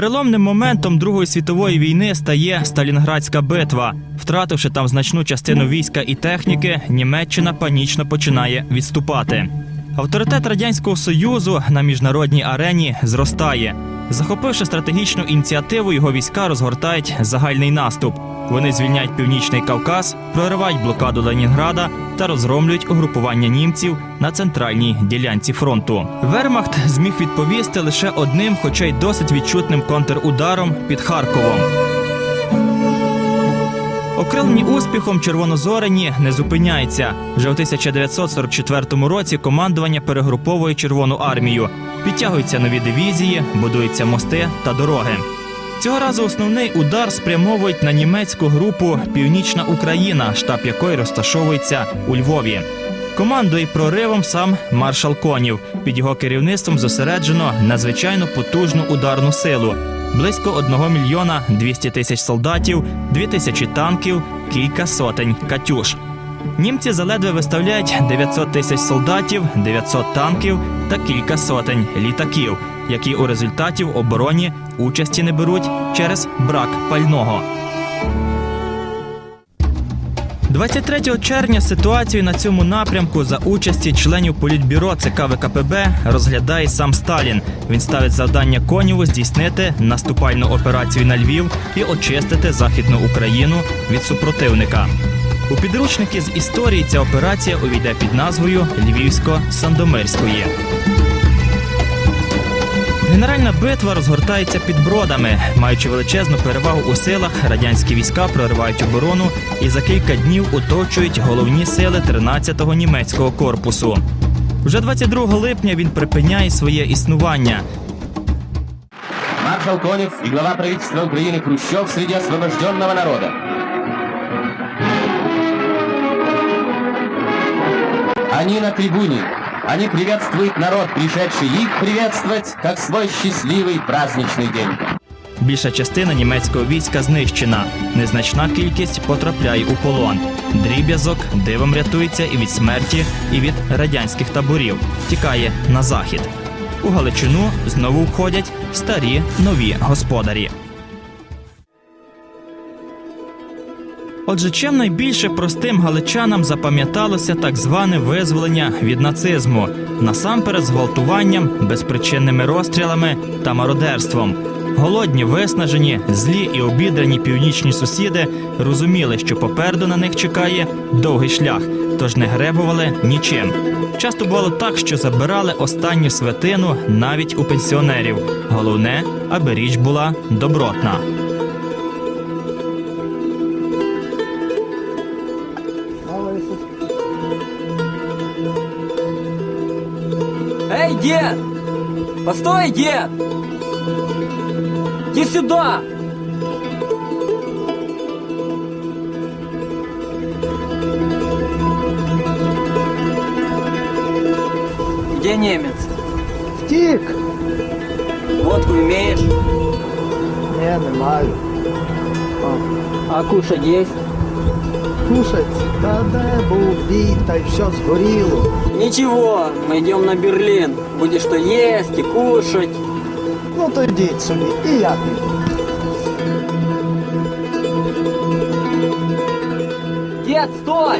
Переломним моментом Другої світової війни стає Сталінградська битва. Втративши там значну частину війська і техніки, Німеччина панічно починає відступати. Авторитет радянського союзу на міжнародній арені зростає. Захопивши стратегічну ініціативу, його війська розгортають загальний наступ. Вони звільняють північний Кавказ, проривають блокаду Ленінграда та розгромлюють угрупування німців на центральній ділянці фронту. Вермахт зміг відповісти лише одним, хоча й досить відчутним контрударом під Харковом. Окрилені успіхом червонозорені не зупиняються. Вже у 1944 році командування перегруповує Червону армію. Підтягуються нові дивізії, будуються мости та дороги. Цього разу основний удар спрямовують на німецьку групу Північна Україна, штаб якої розташовується у Львові. Командує проривом сам маршал Конів. Під його керівництвом зосереджено надзвичайно потужну ударну силу. Близько 1 мільйона 200 тисяч солдатів, 2 тисячі танків, кілька сотень катюш. Німці заледве виставляють 900 тисяч солдатів, 900 танків та кілька сотень літаків, які у результаті в обороні участі не беруть через брак пального. 23 червня ситуацію на цьому напрямку за участі членів політбюро ЦК ВКПБ розглядає сам Сталін. Він ставить завдання Конєву здійснити наступальну операцію на Львів і очистити західну Україну від супротивника. У підручники з історії ця операція увійде під назвою Львівсько-Сандомирської. Генеральна битва розгортається під бродами. Маючи величезну перевагу у силах, радянські війська проривають оборону і за кілька днів оточують головні сили 13-го німецького корпусу. Вже 22 липня він припиняє своє існування. Маршал Конев и глава правительства Украины Хрущев среди освобожденного народа. Они на трибуне. Они приветствуют народ, пришедший их приветствовать, как свой счастливый праздничный день. Більша частина німецького війська знищена. Незначна кількість потрапляє у полон. Дріб'язок дивом рятується і від смерті, і від радянських таборів. Тікає на захід. У Галичину знову входять старі нові господарі. Отже, чим найбільше простим галичанам запам'яталося так зване визволення від нацизму, насамперед зґвалтуванням, безпричинними розстрілами та мародерством. Голодні, виснажені, злі і обідрані північні сусіди розуміли, що попереду на них чекає довгий шлях, тож не гребували нічим. Часто бувало так, що забирали останню святину навіть у пенсіонерів. Головне, аби річ була добротна. дед! Постой, дед! Иди сюда! Где немец? Втік! Водку имеешь? Ні, не маю. А кушать есть? Кушать, та де був бій, та й все згоріло. Ничего, мы идем на Берлин. Будешь что есть и кушать. Ну то йдіть собі, і я піду. Дед, стой!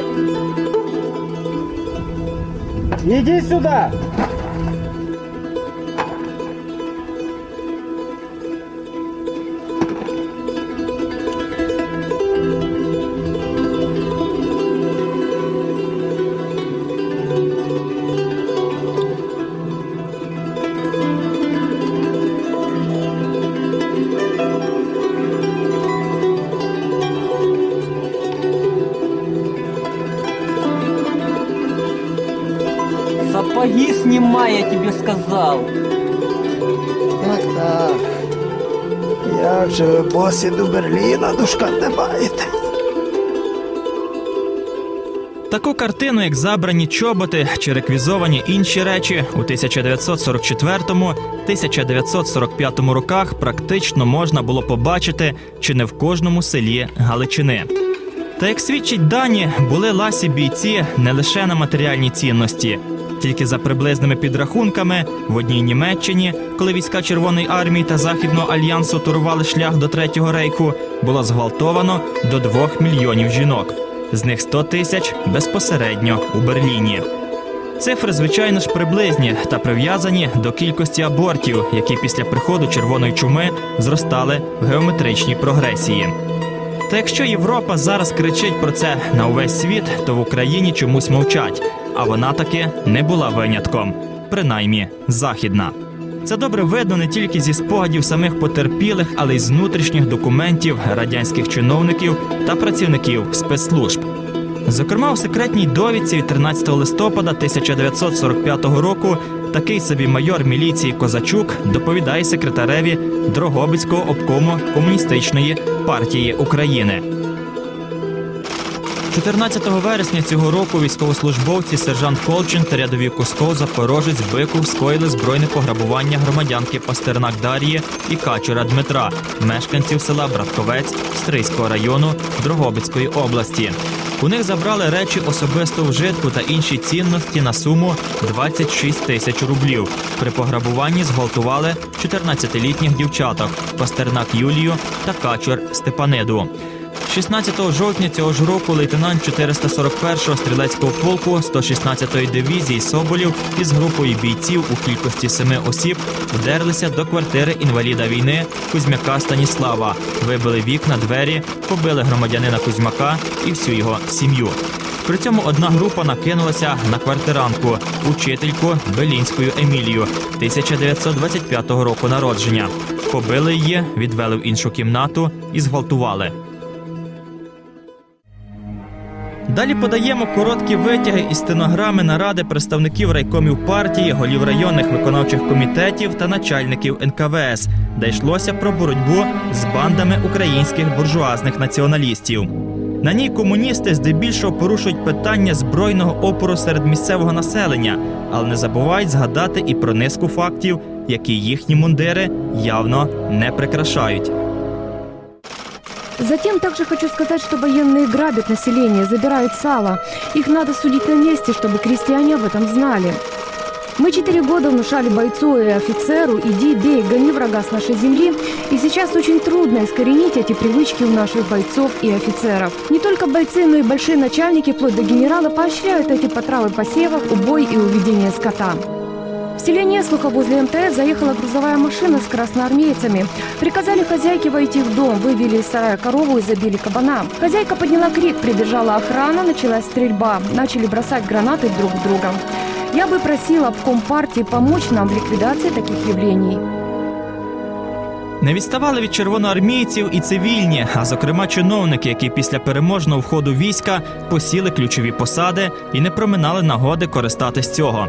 Іди сюди! Сказал. Так, так. Як же ви босі до Берліна дошкандибаєте? Таку картину, як забрані чоботи чи реквізовані інші речі, у 1944-1945 роках практично можна було побачити чи не в кожному селі Галичини. Та як свідчить дані, були ласі бійці не лише на матеріальні цінності. Тільки за приблизними підрахунками в одній Німеччині, коли війська Червоної армії та Західного альянсу турували шлях до Третього рейху, було зґвалтовано до 2 мільйонів жінок. З них 100 тисяч безпосередньо у Берліні. Цифри, звичайно ж, приблизні та прив'язані до кількості абортів, які після приходу червоної чуми зростали в геометричній прогресії. Та якщо Європа зараз кричить про це на увесь світ, то в Україні чомусь мовчать, а вона таки не була винятком, принаймні західна. Це добре видно не тільки зі спогадів самих потерпілих, але й з внутрішніх документів радянських чиновників та працівників спецслужб. Зокрема, у секретній довідці від 13 листопада 1945 року такий собі майор міліції Козачук доповідає секретареві Дрогобицького обкому комуністичної партії України. 14 вересня цього року військовослужбовці сержант Колчин та рядові Кусков Запорожець Биков скоїли збройне пограбування громадянки Пастернак Дар'ї і Качура Дмитра, мешканців села Братковець Стрийського району Дрогобицької області. У них забрали речі особисто вжитку та інші цінності на суму 26 тисяч рублів. При пограбуванні зґвалтували 14-літніх дівчаток Пастернак Юлію та Качур Степаниду. 16 жовтня цього ж року лейтенант 441-го стрілецького полку 116-ї дивізії Соболів із групою бійців у кількості семи осіб вдерлися до квартири інваліда війни Кузьмяка Станіслава, вибили вікна, двері, побили громадянина Кузьмака і всю його сім'ю. При цьому одна група накинулася на квартиранку, учительку Белінською Емілію 1925 року народження. Побили її, відвели в іншу кімнату і зґвалтували. Далі подаємо короткі витяги із стенограми наради представників райкомів партії, голів районних виконавчих комітетів та начальників НКВС, де йшлося про боротьбу з бандами українських буржуазних націоналістів. На ній комуністи здебільшого порушують питання збройного опору серед місцевого населення, але не забувають згадати і про низку фактів, які їхні мундири явно не прикрашають. Затем также хочу сказать, что военные грабят население, забирают сало. Их надо судить на месте, чтобы крестьяне об этом знали. Мы четыре года внушали бойцу и офицеру «иди, бей, гони врага с нашей земли», и сейчас очень трудно искоренить эти привычки у наших бойцов и офицеров. Не только бойцы, но и большие начальники, вплоть до генерала, поощряют эти потравы посевов, убой и уведение скота. В селе Неслуха возле МТС заехала грузовая машина с красноармейцами. Приказали хозяйке войти в дом, вывели из сарая корову и забили кабана. Хозяйка подняла крик, прибежала охрана, началась стрельба. Начали бросать гранаты друг в друга. Я бы просила обком партии помочь нам в ликвидации таких явлений. Не відставали від червоноармійців і цивільні, а зокрема чиновники, які після переможного входу війська посіли ключові посади і не проминали нагоди користатись цього.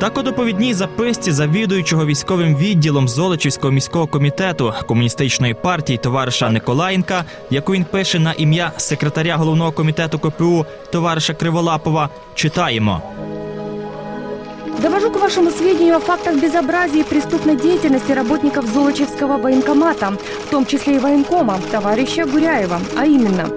Так у доповідній записці завідуючого військовим відділом Золочівського міського комітету комуністичної партії товариша Николаєнка, яку він пише на ім'я секретаря головного комітету КПУ товариша Криволапова, читаємо. Довожу к вашему сведению о фактах безобразия и преступной деятельности работников Золочевского военкомата, в том числе и военкома, товарища Гуряева. А именно,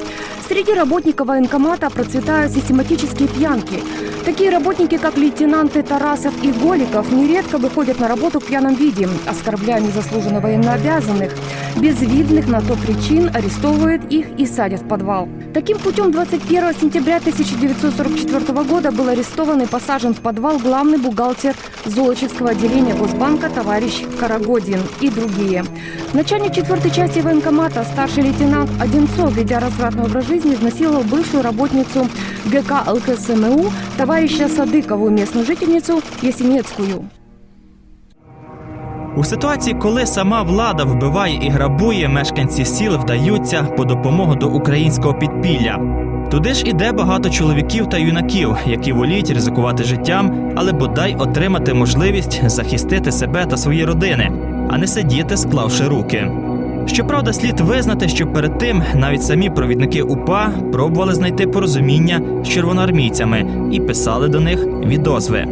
среди работников военкомата процветают систематические пьянки. Такие работники, как лейтенанты Тарасов и Голиков, нередко выходят на работу в пьяном виде, оскорбляя незаслуженно военнообязанных. Без видных на то причин арестовывают их и садят в подвал. Таким путем 21 сентября 1944 года был арестован и посажен в подвал главный бухгалтер Золочевского отделения Госбанка товарищ Карагодин и другие. Начальник 4 части военкомата, старший лейтенант Одинцов, ведя развратный образ жизни, изнасиловал бывшую работницу ГК ЛКСМУ, товарища Садыкову, местную жительницу Ясенецкую. У ситуації, коли сама влада вбиває і грабує, мешканці сіл вдаються по допомогу до українського підпілля. Туди ж іде багато чоловіків та юнаків, які воліють ризикувати життям, але бодай отримати можливість захистити себе та свої родини, а не сидіти, склавши руки. Щоправда, слід визнати, що перед тим навіть самі провідники УПА пробували знайти порозуміння з червоноармійцями і писали до них відозви.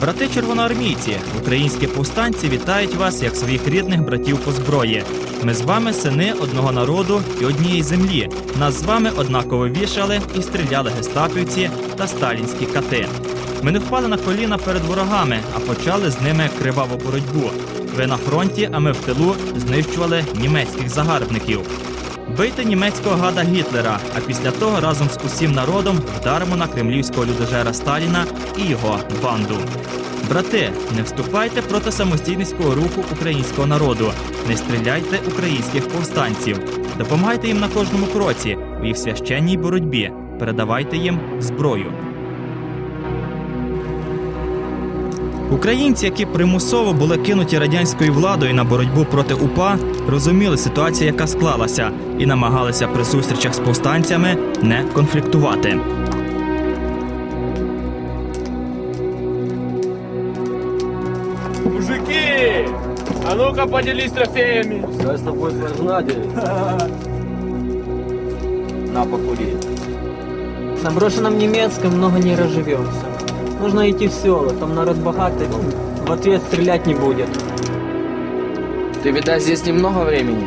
Брати червоноармійці, українські повстанці вітають вас як своїх рідних братів по зброї. Ми з вами сини одного народу і однієї землі. Нас з вами однаково вішали і стріляли гестапівці та сталінські кати. Ми не впали на коліна перед ворогами, а почали з ними криваву боротьбу. Ви на фронті, а ми в тилу знищували німецьких загарбників. Бийте німецького гада Гітлера, а після того разом з усім народом вдаримо на кремлівського людожера Сталіна і його банду. Брати, не вступайте проти самостійницького руху українського народу, не стріляйте українських повстанців, допомагайте їм на кожному кроці у їх священній боротьбі, передавайте їм зброю. Українці, які примусово були кинуті радянською владою на боротьбу проти УПА, розуміли ситуацію, яка склалася, і намагалися при зустрічах з повстанцями не конфліктувати. Мужики! А ну-ка поделись трофеями! Тобой должна делиться. На, покури. На брошенном немецком много не разживемся. Нужно идти в села, там народ богатый, в ответ стрелять не будет. Ты, видать, здесь немного времени?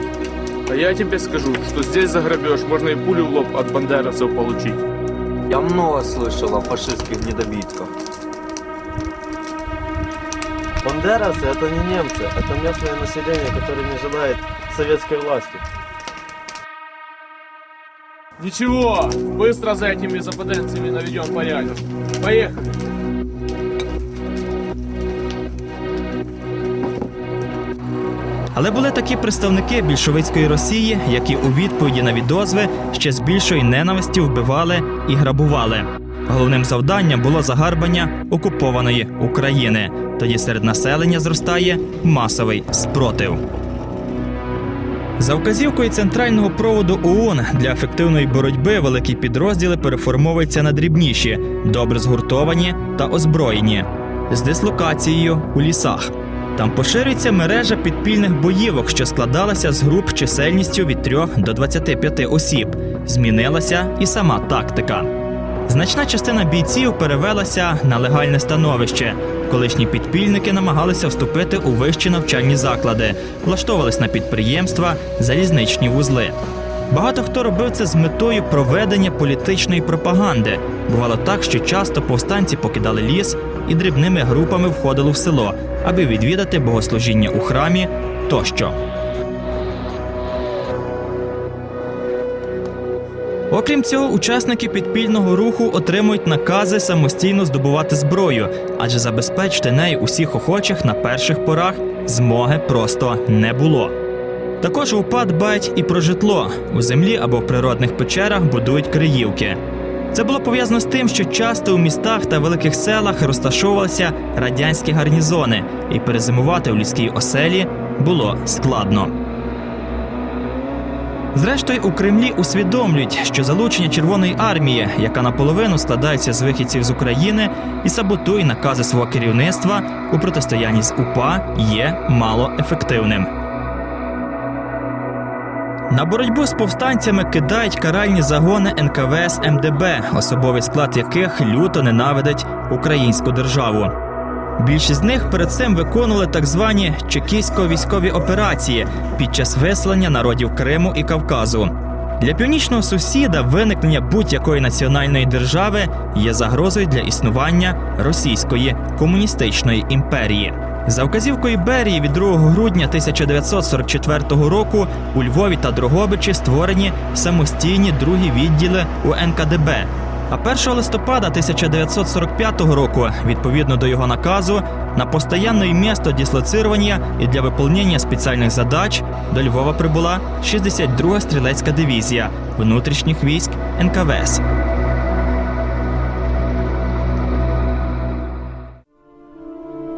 А я тебе скажу, что здесь за грабеж можно и пулю в лоб от бандеровцев получить. Я много слышал о фашистских недобитках. Бандеровцы это не немцы, это местное население, которое не желает советской власти. Ничего, быстро за этими западенцами наведем порядок. Поехали! Але були такі представники більшовицької Росії, які у відповіді на відозви ще з більшої ненависті вбивали і грабували. Головним завданням було загарбання окупованої України. Тоді серед населення зростає масовий спротив. За вказівкою центрального проводу ООН для ефективної боротьби великі підрозділи переформовуються на дрібніші, добре згуртовані та озброєні, з дислокацією у лісах. Там поширюється мережа підпільних боївок, що складалася з груп чисельністю від 3 до 25 осіб. Змінилася і сама тактика. Значна частина бійців перевелася на легальне становище. Колишні підпільники намагалися вступити у вищі навчальні заклади, влаштовувались на підприємства, залізничні вузли. Багато хто робив це з метою проведення політичної пропаганди. Бувало так, що часто повстанці покидали ліс і дрібними групами входили в село, аби відвідати богослужіння у храмі тощо. Окрім цього, учасники підпільного руху отримують накази самостійно здобувати зброю, адже забезпечити нею усіх охочих на перших порах змоги просто не було. Також УПА дбають і про житло у землі або в природних печерах будують криївки. Це було пов'язано з тим, що часто у містах та великих селах розташовувалися радянські гарнізони, і перезимувати в людській оселі було складно. Зрештою, у Кремлі усвідомлюють, що залучення Червоної армії, яка наполовину складається з вихідців з України і саботує накази свого керівництва у протистоянні з УПА, є малоефективним. На боротьбу з повстанцями кидають каральні загони НКВС МДБ, особовий склад яких люто ненавидить українську державу. Більшість з них перед цим виконували так звані чекістсько-військові операції під час виселення народів Криму і Кавказу. Для північного сусіда виникнення будь-якої національної держави є загрозою для існування Російської комуністичної імперії. За вказівкою Берії від 2 грудня 1944 року у Львові та Дрогобичі створені самостійні другі відділи у НКДБ. А 1 листопада 1945 року, відповідно до його наказу, на постоянне місто дислоцирования і для виконання спеціальних задач до Львова прибула 62-га стрілецька дивізія внутрішніх військ НКВС.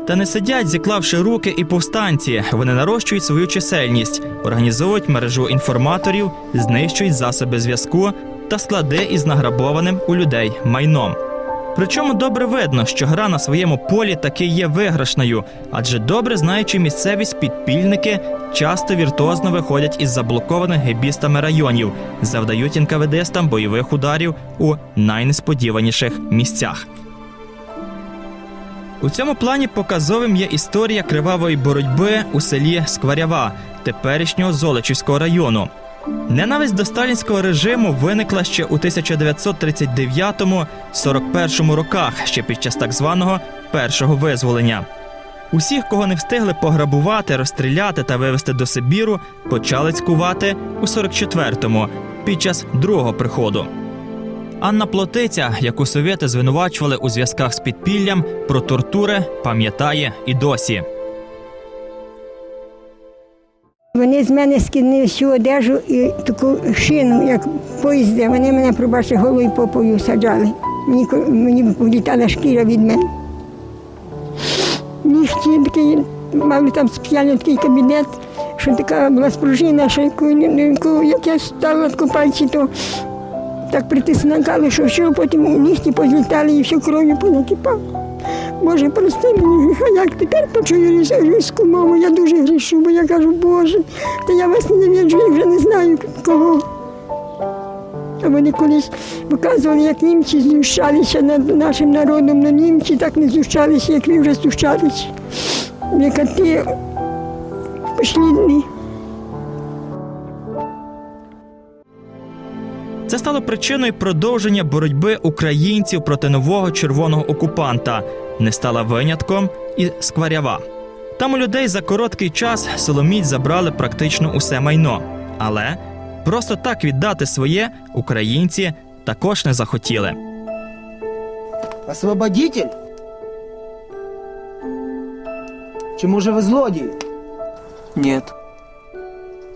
Та не сидять, зіклавши руки і повстанці. Вони нарощують свою чисельність, організовують мережу інформаторів, знищують засоби зв'язку та склади із награбованим у людей майном. Причому добре видно, що гра на своєму полі таки є виграшною, адже добре знаючи місцевість підпільники часто віртуозно виходять із заблокованих гебістами районів, завдають НКВДстам бойових ударів у найнесподіваніших місцях. У цьому плані показовим є історія кривавої боротьби у селі Скварява, теперішнього Золочівського району. Ненависть до сталінського режиму виникла ще у 1939-41 роках, ще під час так званого першого визволення. Усіх, кого не встигли пограбувати, розстріляти та вивезти до Сибіру, почали цькувати у 44-му під час другого приходу. Анна Плотиця, яку совєти звинувачували у зв'язках з підпіллям, про тортури пам'ятає і досі. Вони з мене скинули всю одежу і таку шину, як в поїзді. Вони мене, пробачте, голою попою саджали. Мені, мені влітала шкіра від мене. Нігті такий, мали там спеціальний такий кабінет, що така була спружина, що яку, як я стала таку пальці, то так притиснули, що що, потім у нігті позлітали і всю кров'ю понакипав. Боже, прости мені, а як тепер почую рус- руську мову, я дуже грішу, бо я кажу, Боже, та я вас ненавиджу, я вже не знаю кого. А вони колись показували, як німці знущалися над нашим народом, але німці так не знущалися, як ви вже знущалися. Яка ти пошлідний. Це стало причиною продовження боротьби українців проти нового червоного окупанта. Не стала винятком і скварява. Там у людей за короткий час силоміць забрали практично усе майно. Але просто так віддати своє українці також не захотіли. Освободитель? Чи може ви злодії? Нет.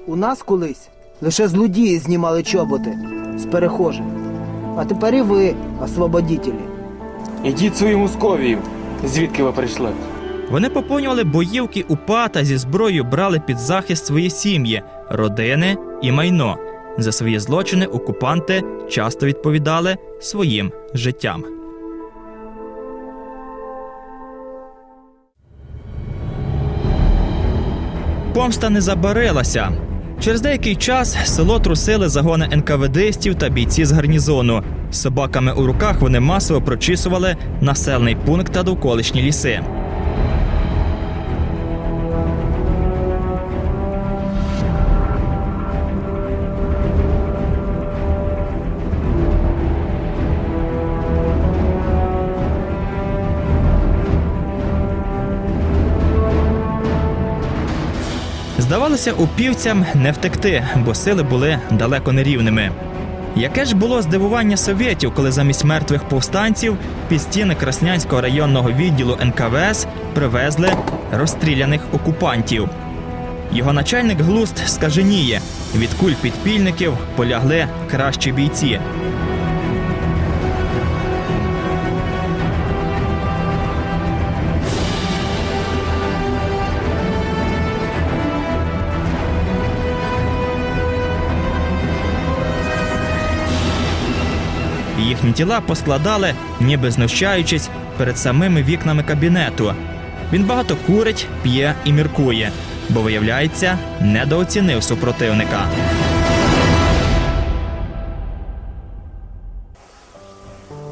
У нас колись лише злодії знімали чоботи з перехожих. А тепер і ви, освободителі. Ідіть свою Московію, звідки ви прийшли. Вони поповнювали боївки УПА та зі зброєю брали під захист свої сім'ї, родини і майно. За свої злочини окупанти часто відповідали своїм життям. Помста не забарилася. Через деякий час село трусили загони НКВДстів та бійці з гарнізону. Собаками у руках вони масово прочісували населений пункт та довколишні ліси. Здавалося, упівцям не втекти, бо сили були далеко нерівними. Яке ж було здивування совєтів, коли замість мертвих повстанців під стіни Краснянського районного відділу НКВС привезли розстріляних окупантів. Його начальник глуст скаженіє. Від куль підпільників полягли кращі бійці. Їхні тіла поскладали, ніби знущаючись, перед самими вікнами кабінету. Він багато курить, п'є і міркує, бо, виявляється, недооцінив супротивника.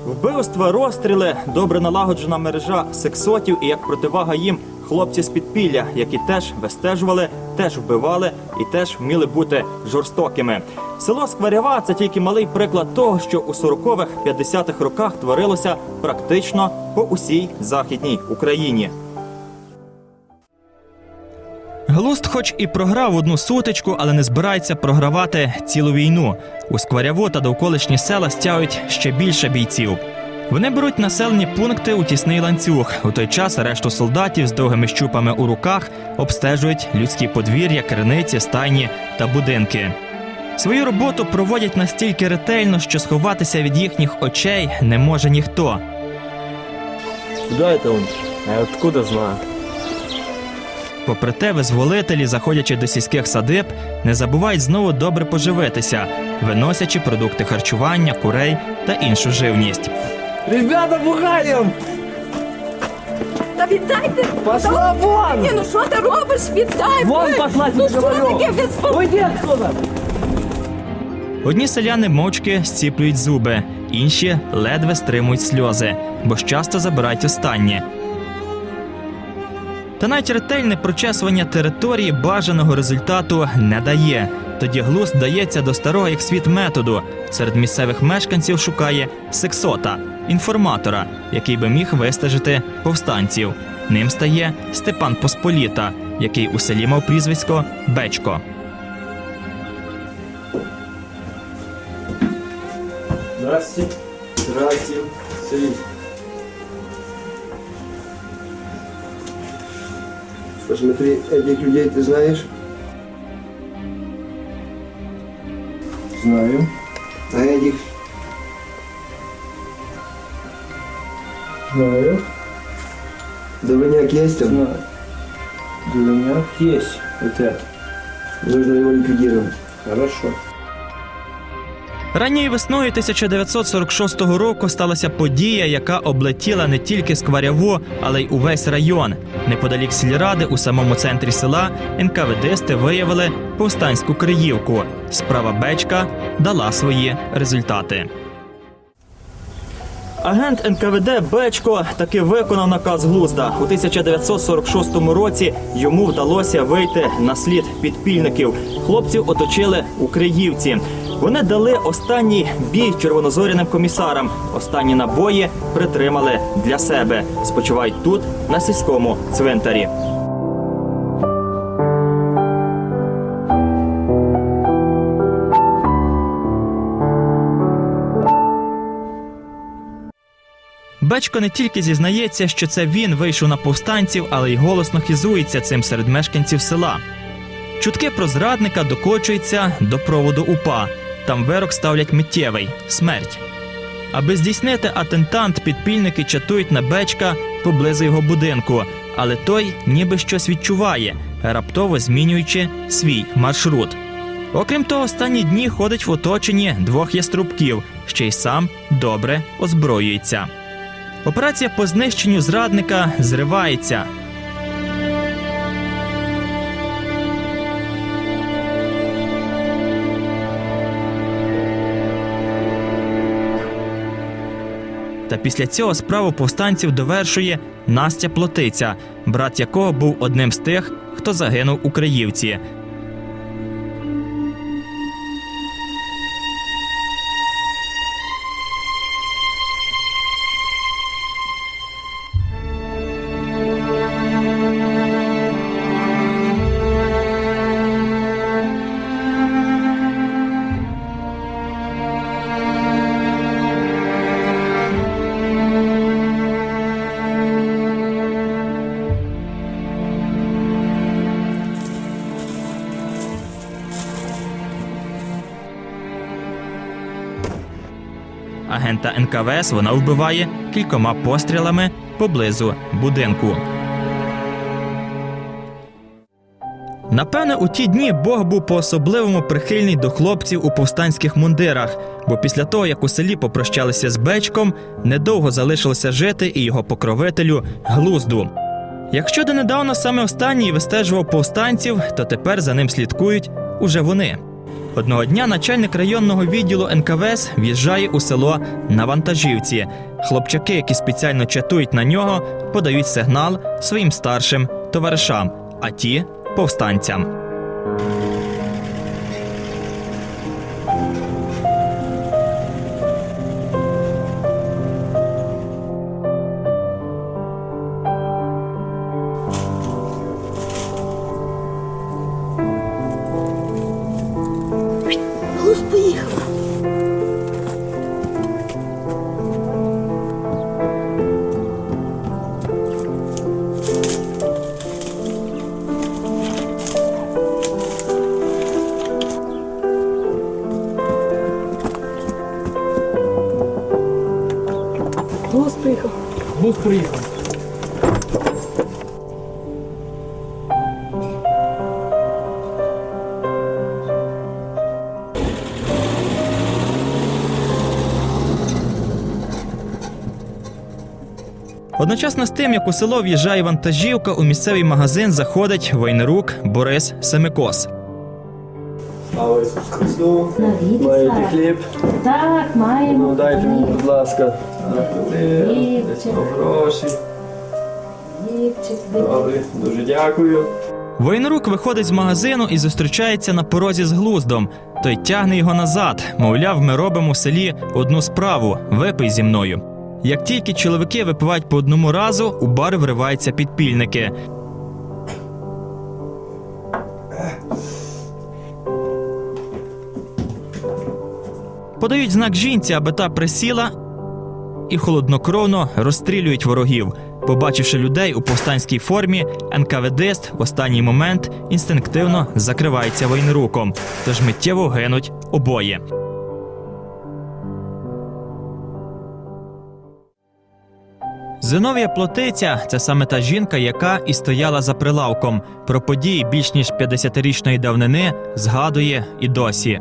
Вбивства, розстріли, добре налагоджена мережа сексотів і як противага їм хлопці з підпілля, які теж вистежували, теж вбивали і теж вміли бути жорстокими. Село Скварява це тільки малий приклад того, що у 40-х, 50-х роках творилося практично по усій західній Україні. Глуст, хоч і програв одну сутичку, але не збирається програвати цілу війну. У Скваряву та довколишні села стягують ще більше бійців. Вони беруть населені пункти у тісний ланцюг. У той час решту солдатів з довгими щупами у руках обстежують людські подвір'я, криниці, стайні та будинки. Свою роботу проводять настільки ретельно, що сховатися від їхніх очей не може ніхто. Куди це он? А откуда знаю? Попри те, визволителі, заходячи до сільських садиб, не забувають знову добре поживитися, виносячи продукти харчування, курей та іншу живність. Ребята, бухаєм! Та віддайте! Пошла вон! ну що ти робиш? Віддай! Вон пошла, Ну тебе говорю! Уйди отсюда! Одні селяни мовчки зціплюють зуби, інші ледве стримують сльози, бо ж часто забирають останнє. Та навіть ретельне прочесування території бажаного результату не дає. Тоді глузд дається до старого як світ методу. Серед місцевих мешканців шукає сексота, інформатора, який би міг вистежити повстанців. Ним стає Степан Посполіта, який у селі мав прізвисько Бечко. Здрасте. Здрасте. Посмотри, этих людей ты знаешь? Знаю. А этих? Знаю. Довольняк есть там? Знаю. Дурняк есть. Вот это. Нужно его ликвидировать. Хорошо. Ранньою весною 1946 року сталася подія, яка облетіла не тільки Скваряво, але й увесь район. Неподалік сільради, у самому центрі села, НКВДсти виявили повстанську Криївку. Справа Бечка дала свої результати. Агент НКВД Бечко таки виконав наказ Глузда. У 1946 році йому вдалося вийти на слід підпільників. Хлопців оточили у Криївці. Вони дали останній бій червонозоряним комісарам. Останні набої притримали для себе. Спочивають тут, на сільському цвинтарі. Бечко не тільки зізнається, що це він вийшов на повстанців, але й голосно хизується цим серед мешканців села. Чутки про зрадника докочуються до проводу УПА. Там вирок ставлять миттєвий смерть. Аби здійснити атентант, підпільники чатують на Бечка поблизу його будинку, але той ніби щось відчуває, раптово змінюючи свій маршрут. Окрім того, останні дні ходить в оточенні двох яструбків, ще й сам добре озброюється. Операція по знищенню зрадника зривається. Та після цього справу повстанців довершує Настя Плотиця, брат якого був одним з тих, хто загинув у Криївці. НКВС вона вбиває кількома пострілами поблизу будинку. Напевне, у ті дні Бог був по-особливому прихильний до хлопців у повстанських мундирах, бо після того, як у селі попрощалися з Бечком, недовго залишилося жити і його покровителю глузду. Якщо донедавна саме останній вистежував повстанців, то тепер за ним слідкують уже вони. Одного дня начальник районного відділу НКВС в'їжджає у село на вантажівці. Хлопчаки, які спеціально чатують на нього, подають сигнал своїм старшим товаришам, а ті повстанцям. Приїхав. Одночасно з тим, як у село в'їжджає вантажівка, у місцевий магазин заходить воєнрук Борис Семикос. Слава Ісусу Христу. Маєте хліб? Так, маємо. Ну дайте мені, будь ласка. Хлібчик. Десь дуже дякую. Воєнрук виходить з магазину і зустрічається на порозі з глуздом. Той тягне його назад. Мовляв, ми робимо в селі одну справу випий зі мною. Як тільки чоловіки випивають по одному разу, у бар вриваються підпільники. Подають знак жінці, аби та присіла, і холоднокровно розстрілюють ворогів. Побачивши людей у повстанській формі, НКВДист в останній момент інстинктивно закривається воєнруком, тож миттєво гинуть обоє. Зиновія Плотиця це саме та жінка, яка і стояла за прилавком. Про події більш ніж 50-річної давнини згадує і досі.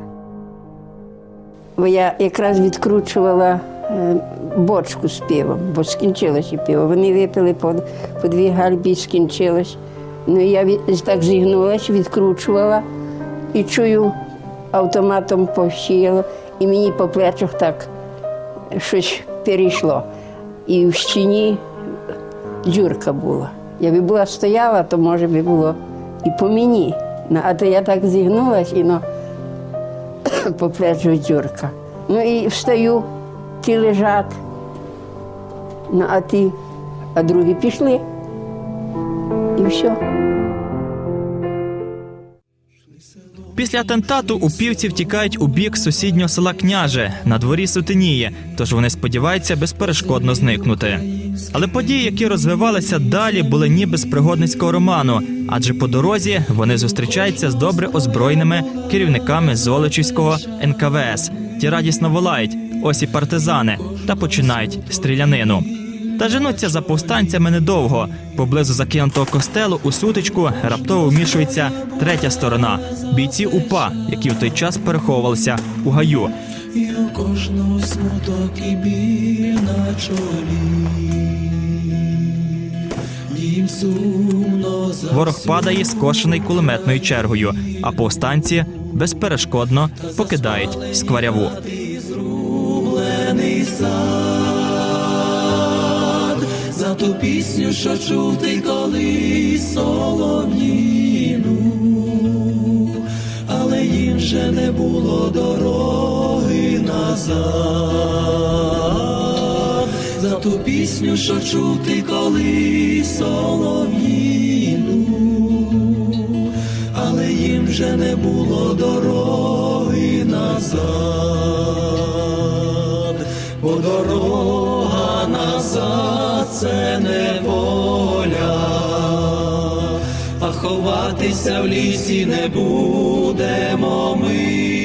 Бо я якраз відкручувала бочку з пивом, бо скінчилося пиво. Вони випили по, по дві гальбі скінчилось. Ну я від, так зігнулася, відкручувала і чую, автоматом повщило, і мені по плечах так щось перейшло. І в стіні дзюрка була. Якби була стояла, то може би було і по мені. Ну, а то я так зігнулась і ну, по плечу дзюрка. Ну і встаю, ті лежать. Ну, а ті, а другі пішли. І все. Після атентату упівці втікають у бік сусіднього села Княже. На дворі сутеніє, тож вони сподіваються безперешкодно зникнути. Але події, які розвивалися далі, були ніби з пригодницького роману, адже по дорозі вони зустрічаються з добре озброєними керівниками Золочівського НКВС. Ті радісно волають, ось і партизани, та починають стрілянину. Та женуться за повстанцями недовго. Поблизу закинутого костелу у сутичку раптово вмішується третя сторона бійці УПА, які в той час переховувалися у гаю. І у кожного смуток і біль на чолі. Сумно Ворог падає скошений кулеметною чергою, а повстанці безперешкодно покидають скваряву. Зрублений сад, за ту пісню, що чув ти колись солов'їну, але їм вже не було дороги назад, за ту пісню, що чув ти колись солов'їну, але їм вже не було дороги назад це не воля, а ховатися в лісі не будемо ми.